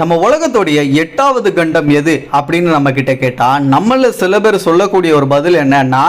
நம்ம உலகத்துடைய எட்டாவது கண்டம் எது அப்படின்னு நம்ம கிட்ட கேட்டால் நம்மள சில பேர் சொல்லக்கூடிய ஒரு பதில் என்னன்னா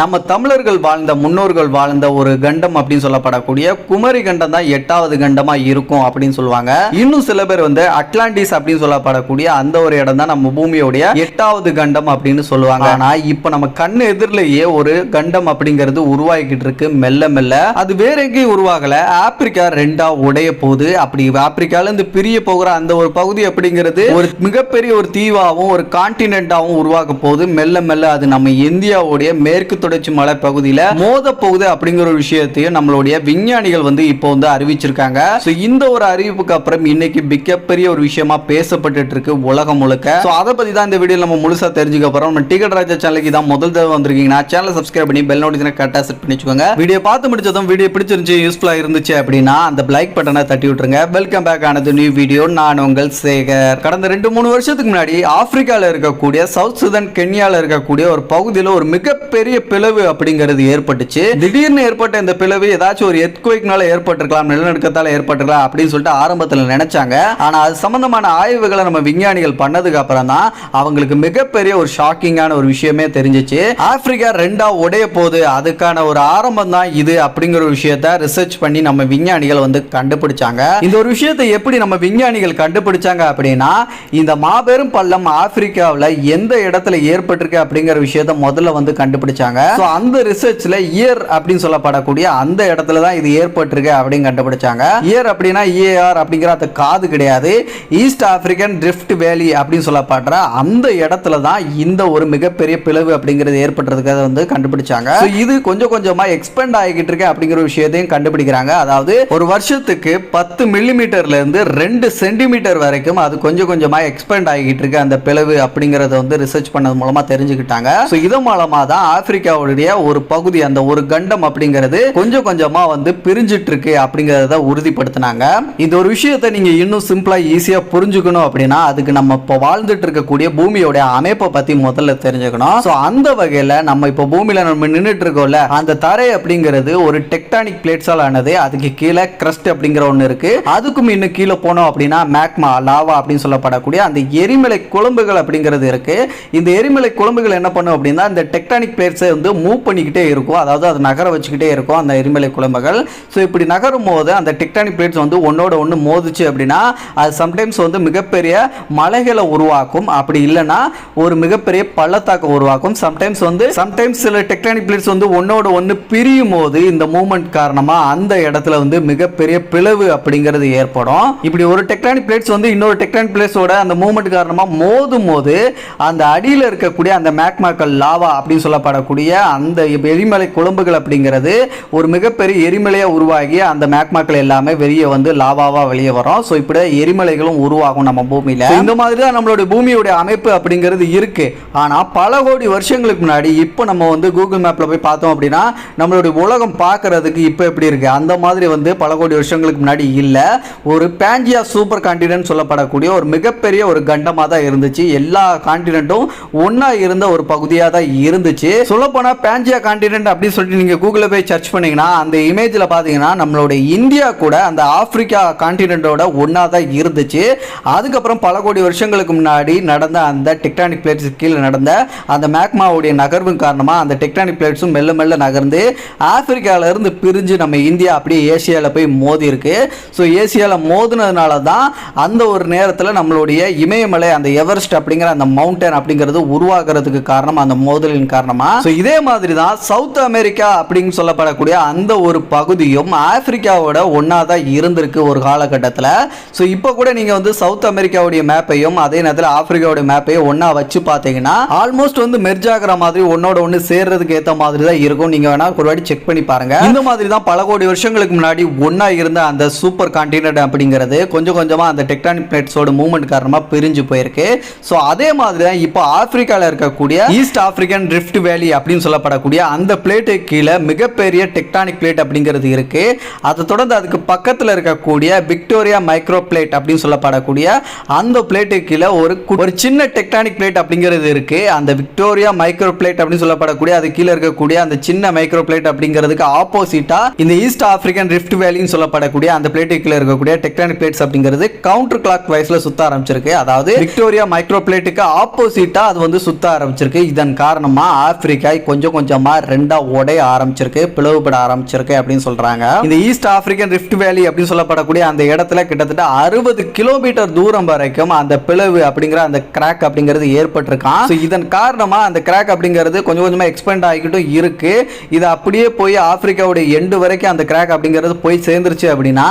நம்ம தமிழர்கள் வாழ்ந்த முன்னோர்கள் வாழ்ந்த ஒரு கண்டம் அப்படின்னு சொல்லப்படக்கூடிய குமரி கண்டம் தான் எட்டாவது கண்டமா இருக்கும் அப்படின்னு சொல்லுவாங்க. இன்னும் சில பேர் வந்து அட்லாண்டிஸ் அப்படின்னு சொல்லப்படக்கூடிய அந்த ஒரு இடம் தான் நம்ம பூமியோடைய எட்டாவது கண்டம் அப்படின்னு சொல்லுவாங்க. ஆனா இப்ப நம்ம கண்ணு எதிரிலேயே ஒரு கண்டம் அப்படிங்கிறது உருவாகிக்கிட்டு இருக்கு மெல்ல மெல்ல. அது வேற எங்கேயும் உருவாகல. ஆப்பிரிக்கா ரெண்டா உடைய போகுது. அப்படி ஆப்பிரிக்கால இருந்து பிரிய போகிற அந்த ஒரு பகுதி அப்படிங்கிறது ஒரு மிகப்பெரிய ஒரு தீவாகவும் ஒரு கான்டினென்டாகவும் உருவாக்க போகுது. மெல்ல மெல்ல அது நம்ம இந்தியாவுடைய மேற்கு தொடர்ச்சி மலை பகுதியில மோத போகுது அப்படிங்கிற ஒரு விஷயத்தையும் நம்மளுடைய விஞ்ஞானிகள் வந்து இப்போ வந்து அறிவிச்சிருக்காங்க. ஸோ இந்த ஒரு அறிவிப்புக்கு அப்புறம் இன்னைக்கு மிகப்பெரிய ஒரு விஷயமா பேசப்பட்டு இருக்கு உலகம் முழுக்க. ஸோ அதை பத்தி தான் இந்த வீடியோ நம்ம முழுசா தெரிஞ்சுக்க போறோம். நம்ம டிக்கெட் ராஜா சேனலுக்கு தான் முதல் தடவை வந்திருக்கீங்கன்னா சேனலை சப்ஸ்கிரைப் பண்ணி பெல் நோட்டிஃபிகேஷன் கரெக்டாக செட் பண்ணி வச்சுக்கோங்க வீடியோ பார்த்து முடிச்சதும் வீடியோ பிடிச்சிருந்துச்சு யூஸ்ஃபுல்லாக இருந்துச்சு அப்படின்னா அந்த லைக் பட்டனை தட்டி விட்டுருங்க. வெல்கம் பேக் ஆனது நியூ வீடியோ நான் உங்கள் சேகர் கடந்த ரெண்டு மூணு வருஷத்துக்கு முன்னாடி ஆப்பிரிக்கால இருக்கக்கூடிய சவுத் சுதன் கென்யால இருக்கக்கூடிய ஒரு பகுதியில் ஒரு மிகப்பெரிய பிளவு அப்படிங்கிறது ஏற்பட்டுச்சு. திடீர்னு ஏற்பட்ட இந்த பிளவு ஏதாச்சும் ஒரு எத்குவைக்னால ஏற்பட்டிருக்கலாம் நிலநடுக்கத்தால ஏற்பட்டிருக்கலாம் அப்படின்னு சொல்லிட்டு ஆரம்பத்தில் நினைச்சாங்க. ஆனா அது சம்பந்தமான ஆய்வுகளை நம்ம விஞ்ஞானிகள் பண்ணதுக்கு அப்புறம் தான் அவங்களுக்கு மிகப்பெரிய ஒரு ஷாக்கிங்கான ஒரு விஷயமே தெரிஞ்சிச்சு. ஆப்பிரிக்கா ரெண்டா உடைய போகுது அதுக்கான ஒரு ஆரம்பம் தான் இது அப்படிங்கிற ஒரு விஷயத்த ரிசர்ச் பண்ணி நம்ம விஞ்ஞானிகள் வந்து கண்டுபிடிச்சாங்க. இந்த ஒரு விஷயத்தை எப்படி நம்ம விஞ்ஞானிகள் வச்சாங்க அப்படின்னா இந்த மாபெரும் பள்ளம் ஆப்பிரிக்காவில் எந்த இடத்துல ஏற்பட்டிருக்கு அப்படிங்கிற விஷயத்த முதல்ல வந்து கண்டுபிடிச்சாங்க. ஸோ அந்த ரிசர்ச்சில் இயர் அப்படின்னு சொல்லப்படக்கூடிய அந்த இடத்துல தான் இது ஏற்பட்டிருக்கு அப்படின்னு கண்டுபிடிச்சாங்க. இயர் அப்படின்னா இஏஆர் அப்படிங்கிற அந்த காது கிடையாது. ஈஸ்ட் ஆப்பிரிக்கன் ட்ரிஃப்ட் வேலி அப்படின்னு சொல்லப்படுற அந்த இடத்துல தான் இந்த ஒரு மிகப்பெரிய பிளவு அப்படிங்கிறது ஏற்பட்டிருக்கிறத வந்து கண்டுபிடிச்சாங்க. இது கொஞ்சம் கொஞ்சமா எக்ஸ்பெண்ட் ஆகிக்கிட்டு இருக்கு அப்படிங்கிற விஷயத்தையும் கண்டுபிடிக்கிறாங்க. அதாவது ஒரு வருஷத்துக்கு பத்து மில்லிமீட்டர்ல இருந்து ரெண்டு சென்டிமீட்டர் வரைக்கும் அது கொஞ்சம் கொஞ்சமாக எக்ஸ்பெண்ட் ஆகிட்டு இருக்கு. அந்த பிளவு அப்படிங்கிறத வந்து ரிசர்ச் பண்ணது மூலமாக தெரிஞ்சுக்கிட்டாங்க. ஸோ இது மூலமாக தான் ஆப்பிரிக்காவுடைய ஒரு பகுதி அந்த ஒரு கண்டம் அப்படிங்கிறது கொஞ்சம் கொஞ்சமாக வந்து பிரிஞ்சிட்டு இருக்கு அப்படிங்கிறத உறுதிப்படுத்தினாங்க. இந்த ஒரு விஷயத்தை நீங்கள் இன்னும் சிம்பிளாக ஈஸியாக புரிஞ்சுக்கணும் அப்படின்னா அதுக்கு நம்ம இப்போ வாழ்ந்துட்டு இருக்கக்கூடிய பூமியோடைய அமைப்பை பற்றி முதல்ல தெரிஞ்சுக்கணும். ஸோ அந்த வகையில் நம்ம இப்போ பூமியில் நம்ம நின்றுட்டு இருக்கோம்ல அந்த தரை அப்படிங்கிறது ஒரு டெக்டானிக் பிளேட்ஸால் ஆனது அதுக்கு கீழே கிரஸ்ட் அப்படிங்கிற ஒன்று இருக்கு. அதுக்கும் இன்னும் கீழே போனோம் அப்படின்னா மேக்மா லாவா அப்படின்னு சொல்லப்படக்கூடிய அந்த எரிமலை குழம்புகள் அப்படிங்கிறது இருக்குது இந்த எரிமலை குழம்புகள் என்ன பண்ணும் அப்படின்னா இந்த டெக்டானிக் பிளேட்ஸை வந்து மூவ் பண்ணிக்கிட்டே இருக்கும். அதாவது அது நகர வச்சுக்கிட்டே இருக்கும் அந்த எரிமலை குழம்புகள். ஸோ இப்படி நகரும் போது அந்த டெக்டானிக் பிளேட்ஸ் வந்து ஒன்றோட ஒன்று மோதிச்சு அப்படின்னா அது சம்டைம்ஸ் வந்து மிகப்பெரிய மலைகளை உருவாக்கும். அப்படி இல்லைன்னா ஒரு மிகப்பெரிய பள்ளத்தாக்கம் உருவாக்கும். சம்டைம்ஸ் வந்து சம்டைம்ஸ் சில டெக்டானிக் பிளேட்ஸ் வந்து ஒன்றோட ஒன்று பிரியும் போது இந்த மூமெண்ட் காரணமாக அந்த இடத்துல வந்து மிகப்பெரிய பிளவு அப்படிங்கிறது ஏற்படும். இப்படி ஒரு டெக்டானிக் பிளேட்ஸ் வந்து இன்னொரு டெக்டன் பிளேஸோட அந்த மூமெண்ட் காரணமாக மோதும் போது அந்த அடியில் இருக்கக்கூடிய அந்த மேக்மாக்கள் லாவா அப்படின்னு சொல்லப்படக்கூடிய அந்த எரிமலை குழம்புகள் அப்படிங்கிறது ஒரு மிகப்பெரிய எரிமலையாக உருவாகி அந்த மேக்மாக்கள் எல்லாமே வெளியே வந்து லாவாவாக வெளியே வரும். ஸோ இப்படி எரிமலைகளும் உருவாகும் நம்ம பூமியில். இந்த மாதிரி தான் நம்மளுடைய பூமியுடைய அமைப்பு அப்படிங்கிறது இருக்கு. ஆனால் பல கோடி வருஷங்களுக்கு முன்னாடி இப்போ நம்ம வந்து கூகுள் மேப்பில் போய் பார்த்தோம் அப்படின்னா நம்மளுடைய உலகம் பார்க்கறதுக்கு இப்போ எப்படி இருக்கு? அந்த மாதிரி வந்து பல கோடி வருஷங்களுக்கு முன்னாடி இல்லை. ஒரு பேஞ்சியா சூப்பர் கான்டினென்ட் சொல்லப்படக்கூடிய ஒரு மிகப்பெரிய ஒரு கண்டமாக தான் இருந்துச்சு. எல்லா கான்டினென்ட்டும் ஒன்றா இருந்த ஒரு பகுதியாக தான் இருந்துச்சு. சொல்லப்போனால் பேஞ்சியா காண்டினென்ட் அப்படின்னு சொல்லிட்டு நீங்கள் கூகுளில் போய் சர்ச் பண்ணிங்கன்னா அந்த இமேஜில் பார்த்தீங்கன்னா நம்மளுடைய இந்தியா கூட அந்த ஆப்பிரிக்கா கான்டினென்ட்டோட ஒன்றா தான் இருந்துச்சு. அதுக்கப்புறம் பல கோடி வருஷங்களுக்கு முன்னாடி நடந்த அந்த டெக்டானிக் பிளேட்ஸ் கீழே நடந்த அந்த மேக்மாவுடைய நகர்வு காரணமாக அந்த டெக்டானிக் பிளேட்ஸும் மெல்ல மெல்ல நகர்ந்து ஆப்பிரிக்காவிலேருந்து பிரிஞ்சு நம்ம இந்தியா அப்படியே ஏசியாவில் போய் மோதி இருக்கு ஸோ ஏசியாவில் மோதினதுனால தான் அந்த ஒரு நேரத்தில் நம்மளுடைய இமயமலை அந்த எவரெஸ்ட் அப்படிங்கிற அந்த மவுண்டன் அப்படிங்கிறது உருவாகிறதுக்கு காரணம் அந்த மோதலின் காரணமா? ஸோ இதே மாதிரி தான் சவுத் அமெரிக்கா அப்படின்னு சொல்லப்படக்கூடிய அந்த ஒரு பகுதியும் ஆப்பிரிக்காவோட ஒன்றா தான் இருந்திருக்கு ஒரு காலகட்டத்தில். ஸோ இப்போ கூட நீங்கள் வந்து சவுத் அமெரிக்காவுடைய மேப்பையும் அதே நேரத்தில் ஆப்பிரிக்காவுடைய மேப்பையும் ஒன்றா வச்சு பார்த்தீங்கன்னா ஆல்மோஸ்ட் வந்து மெர்ஜ் ஆகிற மாதிரி ஒன்னோட ஒன்று சேர்றதுக்கு ஏற்ற மாதிரி தான் இருக்கும். நீங்கள் வேணால் ஒரு வாட்டி செக் பண்ணி பாருங்க. இந்த மாதிரி தான் பல கோடி வருஷங்களுக்கு முன்னாடி ஒன்றா இருந்த அந்த சூப்பர் கான்டினென்ட் அப்படிங்கிறது. கொஞ்சம் கொஞ்சமாக அந்த டெக்டானிக் பிளேட்ஸோட மூவ்மெண்ட் காரணமாக பிரிஞ்சு போயிருக்கு. ஸோ அதே மாதிரி தான் இப்போ ஆப்பிரிக்காவில் இருக்கக்கூடிய ஈஸ்ட் ஆப்பிரிக்கன் ரிஃப்ட் வேலி அப்படின்னு சொல்லப்படக்கூடிய அந்த பிளேட்டு கீழே மிகப்பெரிய டெக்டானிக் பிளேட் அப்படிங்கிறது இருக்குது அதை தொடர்ந்து அதுக்கு பக்கத்தில் இருக்கக்கூடிய விக்டோரியா மைக்ரோ பிளேட் அப்படின்னு சொல்லப்படக்கூடிய அந்த பிளேட்டு கீழே ஒரு ஒரு சின்ன டெக்டானிக் பிளேட் அப்படிங்கிறது இருக்குது அந்த விக்டோரியா மைக்ரோ பிளேட் அப்படின்னு சொல்லப்படக்கூடிய அது கீழே இருக்கக்கூடிய அந்த சின்ன மைக்ரோ பிளேட் அப்படிங்கிறதுக்கு ஆப்போசிட்டாக இந்த ஈஸ்ட் ஆப்பிரிக்கன் ரிஃப்ட் வேலின்னு சொல்லப்படக்கூடிய அந்த பிளேட்டு கீழே இருக்கக்கூடிய டெக்டானிக் பிளேட்ஸ் அப்படிங்கிறது கவுண்டர் கிளாக் வைஸ்ல சுத்த ஆரம்பிச்சிருக்கு. அதாவது விக்டோரியா மைக்ரோ பிளேட்டுக்கு ஆப்போசிட்டா அது வந்து சுத்த ஆரம்பிச்சிருக்கு. இதன் காரணமா ஆப்பிரிக்கா கொஞ்சம் கொஞ்சமா ரெண்டா உடைய ஆரம்பிச்சிருக்கு பிளவுபட ஆரம்பிச்சிருக்கு அப்படின்னு சொல்றாங்க. இந்த ஈஸ்ட் ஆப்பிரிக்கன் ரிஃப்ட் வேலி அப்படின்னு சொல்லப்படக்கூடிய அந்த இடத்துல கிட்டத்தட்ட அறுபது கிலோமீட்டர் தூரம் வரைக்கும் அந்த பிளவு அப்படிங்கிற அந்த கிராக் அப்படிங்கிறது ஏற்பட்டிருக்கான். இதன் காரணமா அந்த கிராக் அப்படிங்கிறது கொஞ்சம் கொஞ்சமா எக்ஸ்பெண்ட் ஆகிக்கிட்டும் இருக்கு. இது அப்படியே போய் ஆப்பிரிக்காவுடைய எண்டு வரைக்கும் அந்த கிராக் அப்படிங்கிறது போய் சேர்ந்துருச்சு அப்படின்னா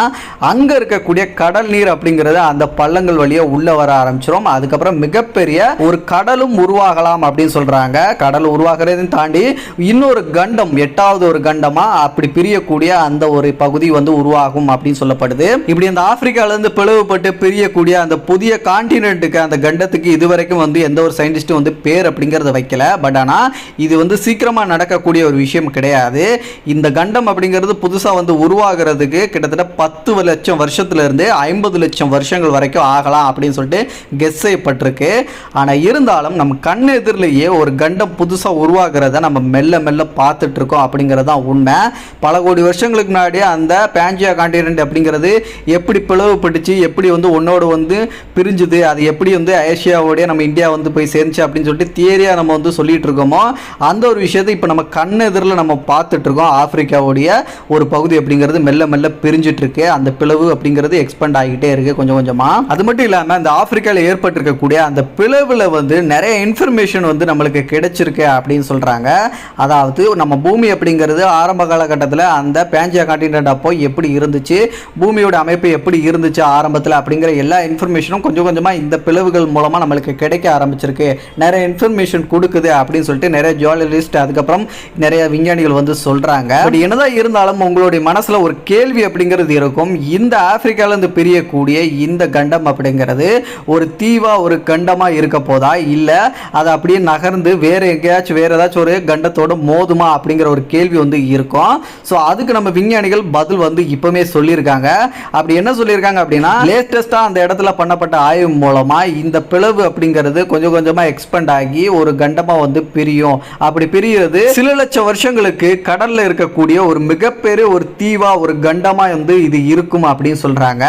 அங்க இருக்கக்கூடிய கடல் நீர் அப்படிங்கிறது அந்த பள்ளங்கள் வழியா உள்ள வர ஆரம்பிச்சிடும் அதுக்கப்புறம் மிகப்பெரிய ஒரு கடலும் உருவாகலாம் அப்படின்னு சொல்றாங்க. கடல் உருவாகிறதையும் தாண்டி இன்னொரு கண்டம் எட்டாவது ஒரு கண்டமா அப்படி பிரியக்கூடிய அந்த ஒரு பகுதி வந்து உருவாகும் அப்படின்னு சொல்லப்படுது. இப்படி அந்த ஆப்பிரிக்கால இருந்து பிளவுபட்டு பிரியக்கூடிய அந்த புதிய கான்டினென்ட்டுக்கு அந்த கண்டத்துக்கு இதுவரைக்கும் வந்து எந்த ஒரு சயின்டிஸ்டும் வந்து பேர் அப்படிங்கறத வைக்கல. பட் ஆனா இது வந்து சீக்கிரமா நடக்கக்கூடிய ஒரு விஷயம் கிடையாது. இந்த கண்டம் அப்படிங்கிறது புதுசா வந்து உருவாகிறதுக்கு கிட்டத்தட்ட பத்து லட்சம் வருஷத்துல இருந்து ஐம்பது லட்சம் வருஷங்கள் வரைக்கும் ஆகலாம் அப்படின்னு சொல்லிட்டு கெஸ் செய்யப்பட்டிருக்கு. ஆனால் இருந்தாலும் நம்ம கண் எதிரிலேயே ஒரு கண்டம் புதுசாக உருவாகிறத நம்ம மெல்ல மெல்ல பார்த்துட்டு இருக்கோம் அப்படிங்கிறது தான் உண்மை. பல கோடி வருஷங்களுக்கு முன்னாடி அந்த பேஞ்சியா கான்டினென்ட் அப்படிங்கிறது எப்படி பிளவுபட்டுச்சு எப்படி வந்து ஒன்னோடு வந்து பிரிஞ்சுது அது எப்படி வந்து ஏஷியாவோடய நம்ம இந்தியா வந்து போய் சேர்ந்துச்சு அப்படின்னு சொல்லிட்டு தியரியாக நம்ம வந்து சொல்லிட்டு இருக்கோமோ அந்த ஒரு விஷயத்தை இப்போ நம்ம கண் எதிரில் நம்ம பார்த்துட்டு இருக்கோம் ஆப்பிரிக்காவுடைய ஒரு பகுதி அப்படிங்கிறது மெல்ல மெல்ல பிரிஞ்சிட்டு இருக்கு அந்த பிளவு அப்படிங்கிறது எக்ஸ்பெண்ட் ஆகிட்டே இருக்கு. கொஞ்சம் கொஞ்சமாக கொஞ்சமா அது மட்டும் இல்லாமல் அந்த ஆப்பிரிக்காவில் ஏற்பட்டிருக்கக்கூடிய அந்த பிளவில் வந்து நிறைய இன்ஃபர்மேஷன் வந்து நம்மளுக்கு கிடைச்சிருக்கு அப்படின்னு சொல்கிறாங்க அதாவது நம்ம பூமி அப்படிங்கிறது ஆரம்ப காலகட்டத்தில் அந்த பேஞ்சியா கான்டினென்ட் அப்போ எப்படி இருந்துச்சு பூமியோட அமைப்பு எப்படி இருந்துச்சு ஆரம்பத்தில் அப்படிங்கிற எல்லா இன்ஃபர்மேஷனும் கொஞ்சம் கொஞ்சமாக இந்த பிளவுகள் மூலமாக நம்மளுக்கு கிடைக்க ஆரம்பிச்சிருக்கு. நிறைய இன்ஃபர்மேஷன் கொடுக்குது அப்படின்னு சொல்லிட்டு நிறைய ஜுவாலஜிஸ்ட் அதுக்கப்புறம் நிறைய விஞ்ஞானிகள் வந்து சொல்கிறாங்க பட் என்னதான் இருந்தாலும் உங்களுடைய மனசில் ஒரு கேள்வி அப்படிங்கிறது இருக்கும். இந்த ஆப்பிரிக்காவிலேருந்து பிரியக்கூடிய இந்த கண்டம் அப்படிங்கிறது ஒரு தீவா ஒரு கண்டமாக இருக்க போதா? இல்லை அதை அப்படியே நகர்ந்து வேற எங்கேயாச்சும் வேற ஏதாச்சும் ஒரு கண்டத்தோட மோதுமா அப்படிங்கிற ஒரு கேள்வி வந்து இருக்கும். ஸோ அதுக்கு நம்ம விஞ்ஞானிகள் பதில் வந்து இப்பவுமே சொல்லியிருக்காங்க. அப்படி என்ன சொல்லியிருக்காங்க அப்படின்னா லேட்டஸ்டா அந்த இடத்துல பண்ணப்பட்ட ஆய்வு மூலமா இந்த பிளவு அப்படிங்கிறது கொஞ்சம் கொஞ்சமா எக்ஸ்பெண்ட் ஆகி ஒரு கண்டமா வந்து பிரியும். அப்படி பிரிகிறது சில லட்சம் வருஷங்களுக்கு கடல்ல இருக்கக்கூடிய ஒரு மிகப்பெரிய ஒரு தீவா ஒரு கண்டமா வந்து இது இருக்கும் அப்படின்னு சொல்றாங்க.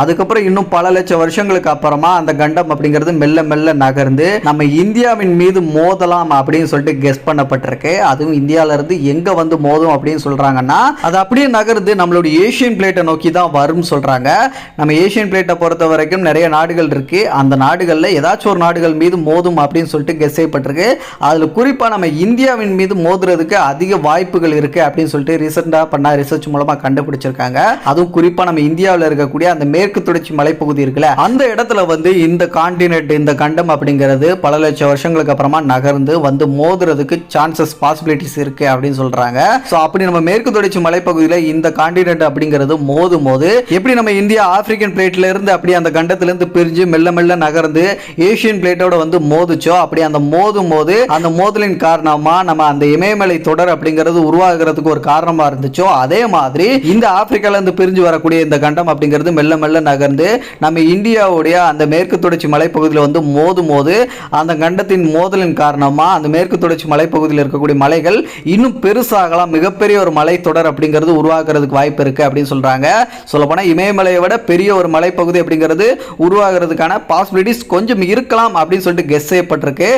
அதுக்கப்புறம் இன்னும் பல லட்சம் வருஷங்களுக்கு அப்புறமா அந்த கண்டம் அப்படிங்கிறது மெல்ல மெல்ல நகர்ந்து நம்ம இந்தியாவின் மீது மோதலாம் அப்படின்னு சொல்லிட்டு கெஸ் பண்ணப்பட்டிருக்கு. அதுவும் இந்தியால இருந்து எங்க வந்து மோதும் அப்படின்னு சொல்றாங்கன்னா அது அப்படியே நகர்ந்து நம்மளுடைய ஏஷியன் பிளேட்டை நோக்கி தான் வரும்னு சொல்றாங்க. நம்ம ஏஷியன் பிளேட்டை பொறுத்த வரைக்கும் நிறைய நாடுகள் இருக்கு. அந்த நாடுகள்ல ஏதாச்சும் ஒரு நாடுகள் மீது மோதும் அப்படின்னு சொல்லிட்டு கெஸ் செய்யப்பட்டிருக்கு. அதுல குறிப்பா நம்ம இந்தியாவின் மீது மோதுறதுக்கு அதிக வாய்ப்புகள் இருக்கு அப்படின்னு சொல்லிட்டு ரீசெண்டாக பண்ண ரிசர்ச் மூலமாக கண்டுபிடிச்சிருக்காங்க. அதுவும் குறிப்பாக நம்ம இந்தியாவில் இருக்கக்கூடிய அந்த மேற்கு தொடர்ச்சி மலைப்பகுதி இருக்குல்ல? அந்த இடத்துல வந்து இந்த காண்டினென்ட் இந்த கண்டம் அப்படிங்கிறது பல லட்சம் வருஷங்களுக்கு அப்புறமா நகர்ந்து வந்து மோதுறதுக்கு சான்சஸ் பாசிபிலிட்டிஸ் இருக்கு அப்படின்னு சொல்றாங்க. ஸோ அப்படி நம்ம மேற்கு தொடர்ச்சி மலைப்பகுதியில் இந்த கான்டினென்ட் அப்படிங்கிறது மோதும் போது எப்படி நம்ம இந்தியா ஆப்பிரிக்கன் பிளேட்ல இருந்து அப்படி அந்த கண்டத்திலிருந்து பிரிஞ்சு மெல்ல மெல்ல நகர்ந்து ஏஷியன் பிளேட்டோட வந்து மோதுச்சோ அப்படி அந்த மோதும் போது அந்த மோதலின் காரணமா நம்ம அந்த இமயமலை தொடர் அப்படிங்கிறது உருவாகிறதுக்கு ஒரு காரணமா இருந்துச்சோ அதே மாதிரி இந்த ஆப்பிரிக்கால இருந்து பிரிஞ்சு வரக்கூடிய இந்த கண்டம் அப்படிங்கிறது மெல்ல மெல்ல நகர்ந்து நம்ம இந்தியாவுடைய அந்த மேற்கு தொடர்ச்சி மலைப்பகுதியில் வந்து மோதும் போது அந்த கண்டத்தின் மோதலின் காரணமாக அந்த மேற்கு தொடர்ச்சி மலைப்பகுதியில் இருக்கக்கூடிய மலைகள் இன்னும் பெருசாகலாம் மிகப்பெரிய ஒரு மலை தொடர் அப்படிங்கிறது உருவாகிறதுக்கு வாய்ப்பு இருக்கு அப்படின்னு சொல்கிறாங்க சொல்லப்போனால் இமயமலையை விட பெரிய ஒரு மலைப்பகுதி அப்படிங்கிறது உருவாகிறதுக்கான பாசிபிலிட்டிஸ் கொஞ்சம் இருக்கலாம் அப்படின்னு சொல்லிட்டு கெஸ் செய்யப்பட்டிருக்கு.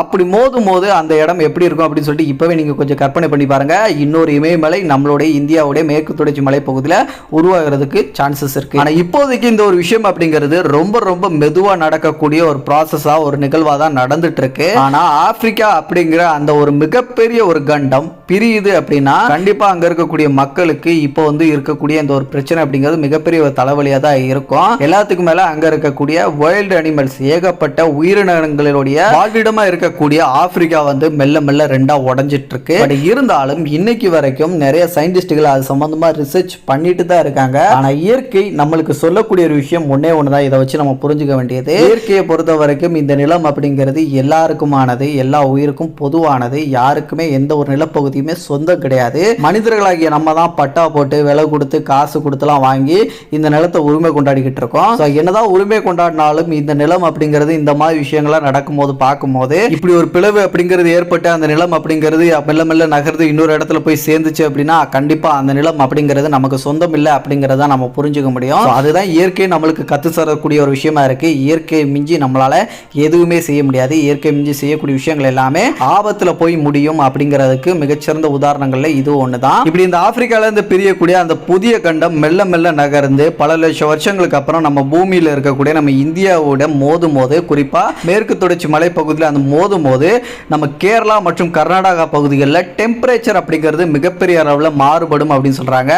அப்படி மோதும் போது அந்த இடம் எப்படி இருக்கும் அப்படின்னு சொல்லிட்டு இப்பவே நீங்கள் கொஞ்சம் கற்பனை பண்ணி பாருங்க. இன்னொரு இமயமலை நம்மளுடைய இந்தியாவுடைய மேற்கு தொடர்ச்சி மலைப்பகுதியில் உருவாகிறதுக்கு சான்சஸ் இருக்கு. ஆனால் இப்போதைக்கு இந்த ஒரு விஷயம் அப்படிங்கிறது ரொம்ப ரொம்ப மெதுவா நடக்கக்கூடிய ஒரு ப்ராசஸா ஒரு நிகழ்வா தான் நடந்துட்டு இருக்கு ஆனா ஆப்பிரிக்கா அப்படிங்கிற அந்த ஒரு மிகப்பெரிய ஒரு கண்டம் பிரியுது அப்படின்னா கண்டிப்பா அங்க இருக்கக்கூடிய மக்களுக்கு இப்போ வந்து இருக்கக்கூடிய இந்த ஒரு பிரச்சனை அப்படிங்கிறது மிகப்பெரிய ஒரு தலைவலியா தான் இருக்கும். எல்லாத்துக்கும் மேல அங்க இருக்கக்கூடிய வைல்டு அனிமல்ஸ் ஏகப்பட்ட உயிரினங்களுடைய வாழ்விடமா இருக்கக்கூடிய ஆப்பிரிக்கா வந்து மெல்ல மெல்ல ரெண்டா உடஞ்சிட்டு இருக்கு பட் இருந்தாலும் இன்னைக்கு வரைக்கும் நிறைய சயின்டிஸ்டுகள் அது சம்பந்தமா ரிசர்ச் பண்ணிட்டு தான் இருக்காங்க. ஆனா இயற்கை நம்மளுக்கு சொல்லக்கூடிய ஒரு விஷயம் ஒன்னே தான் இதை வச்சு நம்ம புரிஞ்சுக்க வேண்டியது இயற்கையை பொறுத்த வரைக்கும் இந்த நிலம் அப்படிங்கிறது எல்லாருக்குமானது எல்லா உயிருக்கும் பொதுவானது யாருக்குமே எந்த ஒரு நிலப்பகுதியுமே சொந்தம் கிடையாது. மனிதர்களாகிய நம்ம தான் பட்டா போட்டு விலை கொடுத்து காசு கொடுத்துலாம் வாங்கி இந்த நிலத்தை உரிமை கொண்டாடிக்கிட்டு இருக்கோம். ஸோ என்னதான் உரிமை கொண்டாடினாலும் இந்த நிலம் அப்படிங்கிறது இந்த மாதிரி விஷயங்கள்லாம் நடக்கும்போது பார்க்கும்போது இப்படி ஒரு பிளவு அப்படிங்கிறது ஏற்பட்டு அந்த நிலம் அப்படிங்கிறது மெல்ல மெல்ல நகர்ந்து இன்னொரு இடத்துல போய் சேர்ந்துச்சு அப்படின்னா கண்டிப்பாக அந்த நிலம் அப்படிங்கிறது நமக்கு சொந்தம் இல்லை அப்படிங்கிறத நம்ம புரிஞ்சுக்க முடியும். அதுதான் இயற்கை நம்மளுக்கு கற்று தரக்கூடிய ஒரு விஷயமா இருக்குது இயற்கை மிஞ்சி நம்மளால் எதுவுமே செய்ய முடியாது. இயற்கை மிஞ்சி செய்யக்கூடிய விஷயங்கள் எல்லாமே ஆபத்தில் போய் முடியும் அப்படிங்கிறதுக்கு மிகச்சிறந்த உதாரணங்கள்ல இது ஒன்று தான் இப்படி இந்த ஆப்பிரிக்கால இருந்து பிரியக்கூடிய அந்த புதிய கண்டம் மெல்ல மெல்ல நகர்ந்து பல லட்சம் வருஷங்களுக்கு அப்புறம் நம்ம பூமியில் இருக்கக்கூடிய நம்ம இந்தியாவோட மோதும் போது குறிப்பாக மேற்கு தொடர்ச்சி மலைப்பகுதியில் அந்த மோதும் போது நம்ம கேரளா மற்றும் கர்நாடகா பகுதிகளில் டெம்பரேச்சர் அப்படிங்கிறது மிகப்பெரிய அளவில் மாறுபடும் அப்படின்னு சொல்றாங்க.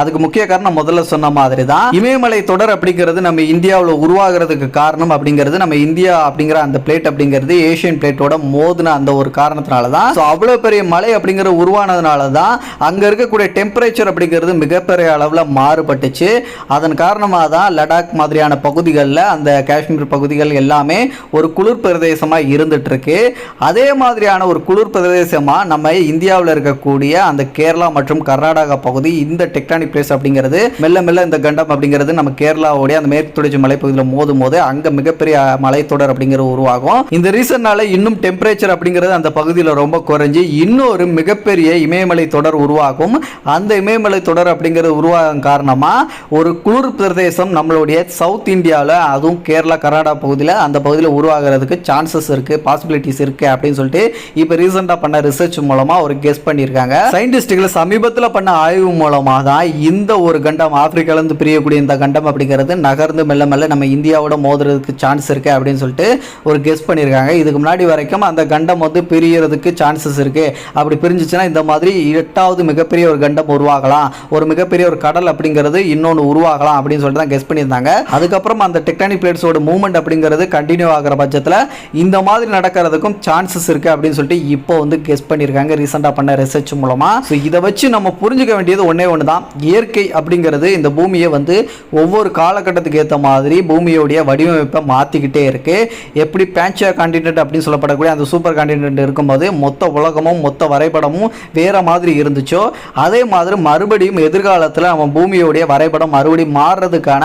அதுக்கு முக்கிய காரணம் முதல்ல சொன்ன மாதிரி தான் இமயமலை தொடர் அப்படிங்கிறது நம்ம இந்தியாவில் உருவாகிறதுக்கு காரணம் அப்படிங்கிறது நம்ம இந்தியா அப்படிங்கிற அந்த பிளேட் அப்படிங்கிறது ஏஷியன் பிளேட்டோட மோதின அந்த ஒரு காரணத்தினால தான் ஸோ அவ்வளோ பெரிய மலை அப்படிங்கிற உருவானதுனால தான் அங்கே இருக்கக்கூடிய டெம்பரேச்சர் அப்படிங்கிறது மிகப்பெரிய அளவில் மாறுபட்டுச்சு. அதன் காரணமாக தான் லடாக் மாதிரியான பகுதிகளில் அந்த காஷ்மீர் பகுதிகள் எல்லாமே ஒரு குளிர் பிரதேசமாக இருந்துட்டு இருக்கு அதே மாதிரியான ஒரு குளிர் பிரதேசமாக நம்ம இந்தியாவில் இருக்கக்கூடிய அந்த கேரளா மற்றும் கர்நாடகா பகுதி இந்த டெக்டானிக் பிளேஸ் அப்படிங்கிறது மெல்ல மெல்ல இந்த கண்டம் அப்படிங்கிறது நம்ம கேரளாவுடைய அந்த மேற்கு தொடர்ச்சி மலைப்பகுதியில் மோதும் போது அங்கே மிகப்பெரிய மலைத்தொடர் அப்படிங்கிறது உருவாகும். இந்த ரீசன்னால இன்னும் டெம்பரேச்சர் அப்படிங்கிறது அந்த பகுதியில் ரொம்ப குறைஞ்சி இன்னொரு மிகப்பெரிய இமயமலை தொடர் உருவாகும். அந்த இமயமலை தொடர் அப்படிங்கிறது உருவாகும் காரணமாக ஒரு குளிர் பிரதேசம் நம்மளுடைய சவுத் இந்தியாவில் அதுவும் கேரளா கர்நாடகா பகுதியில் அந்த பகுதியில் உருவாகிறதுக்கு சான்சஸ் இருக்குது பாசிபிலிட்டிஸ் இருக்குது அப்படின்னு சொல்லிட்டு இப்போ ரீசெண்டாக பண்ண ரிசர்ச் மூலமாக ஒரு கெஸ் பண்ணியிருக்காங்க. சயின்டிஸ்டுகள் சமீபத்தில் பண்ண ஆய்வு மூலமாக தான் இந்த ஒரு கண்டம் ஆப்பிரிக்காலேருந்து பிரியக்கூடிய இந்த கண்டம் அப்படிங்கிறது நகர்ந்து மெல்ல மெல்ல நம்ம இந்தியாவோட மோதுறதுக்கு சான்ஸ் இருக்குது அப்படின்னு சொல்லிட்டு ஒரு கெஸ் பண்ணியிருக்காங்க இதுக்கு முன்னாடி வரைக்கும் அந்த கண்டம் வந்து பிரியறதுக்கு சான்சஸ் இருக்குது அப்படி பிரிஞ்சிச்சுன்னா இந்த மாதிரி எட்டாவது மிகப்பெரிய ஒரு கண்டம் உருவாகலாம். ஒரு மிகப்பெரிய ஒரு கடல் அப்படிங்கிறது இன்னொன்று உருவாகலாம் அப்படின்னு சொல்லிட்டு தான் கெஸ் பண்ணியிருந்தாங்க. அதுக்கப்புறம் அந்த டெக்டானிக் பிளேட்ஸோட மூவ்மெண்ட் அப்படிங்கிறது கண்டினியூ ஆகிற பட்சத்தில் இந்த மாதிரி நடக்கிறதுக்கும் சான்சஸ் இருக்குது அப்படின்னு சொல்லிட்டு இப்போ வந்து கெஸ் பண்ணியிருக்காங்க ரீசெண்டாக பண்ண ரிசர்ச் மூலமாக ஸோ இதை வச்சு நம்ம புரிஞ்சுக்க வேண்டியது ஒன்றே ஒன்று தான் இயற்கை அப்படிங்கிறது இந்த பூமியை வந்து ஒவ்வொரு காலகட்டத்துக்கு ஏற்ற மாதிரி பூமியோடைய வடிவமைப்பை மாற்றிக்கிட்டே இருக்குது எப்படி பேன்ச்சர் காண்டினென்ட் அப்படின்னு சொல்லப்படக்கூடிய அந்த சூப்பர் காண்டினென்ட் இருக்கும்போது மொத்த உலகமும் மொத்த வரைபடமும் வேறு மாதிரி இருந்துச்சோ அதே மாதிரி மறுபடியும் எதிர்காலத்தில் நம்ம பூமியோடைய வரைபடம் மறுபடியும் மாறுறதுக்கான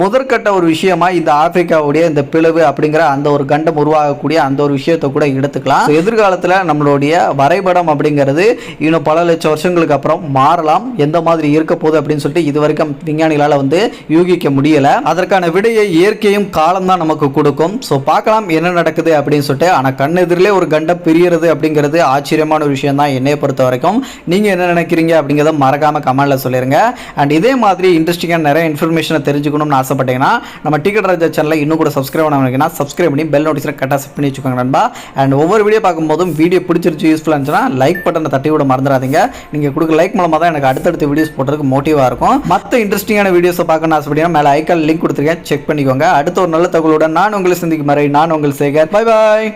முதற்கட்ட ஒரு விஷயமா இந்த ஆப்பிரிக்காவுடைய இந்த பிளவு அப்படிங்கிற அந்த ஒரு கண்டம் உருவாகக்கூடிய அந்த ஒரு விஷயத்தை கூட எடுத்துக்கலாம். எதிர்காலத்தில் நம்மளுடைய வரைபடம் அப்படிங்கிறது இன்னும் பல லட்சம் வருஷங்களுக்கு அப்புறம் மாறலாம். எந்த மாதிரி இருக்க போகுது அப்படின்னு சொல்லிட்டு இது வரைக்கும் விஞ்ஞானிகளால் வந்து யூகிக்க முடியலை. அதற்கான விடையை இயற்கையும் காலம் தான் நமக்கு கொடுக்கும். ஸோ பார்க்கலாம் என்ன நடக்குது அப்படின்னு சொல்லிட்டு ஆனால் கண்ணெதிரிலே ஒரு கண்டம் பிரியறது அப்படிங்கிறது ஆச்சரியமான ஒரு விஷயம் தான் என்னைய பொறுத்த வரைக்கும். நீங்கள் என்ன நினைக்கிறீங்க அப்படிங்கிறத மறக்காம கமெண்டில் சொல்லிடுங்க அண்ட் இதே மாதிரி இன்ட்ரெஸ்டிங்காக நிறைய இன்ஃபர்மேஷனை தெரிஞ்சுக்கணும்னு ஆசைப்பட்டீங்கன்னா நம்ம டிக்கெட் ராஜா சேனலை இன்னும் கூட சப்ஸ்கிரைப் பண்ண சப்ஸ்கிரைப் பண்ணி பெல் நோட்டிஸில் கரெக்டாக செட் பண்ணி வச்சுக்கோங்க நண்பா. அண்ட் ஒவ்வொரு வீடியோ பார்க்கும்போதும் வீடியோ பிடிச்சிருச்சு யூஸ்ஃபுல்லாக இருந்துச்சுன்னா லைக் பட்டனை தட்டி விட மறந்துடாதீங்க. நீங்கள் கொடுக்க லைக் மூலமாக தான் எனக்கு அடுத்தடுத்த வீடியோஸ் போடுறதுக்கு மோட்டிவாக இருக்கும். மற்ற இன்ட்ரெஸ்டிங்கான வீடியோஸை பார்க்கணும்னு ஆசைப்பட்டீங்கன்னா மேலே ஐக்கால் லிங்க் கொடுத்துருக்கேன். செக் பண்ணிக்கோங்க. அடுத்த ஒரு நல்ல தகவலுடன் நான் உங்களை சந்திக்கும் வரை நான் உங்கள் சேகர். பாய் பாய்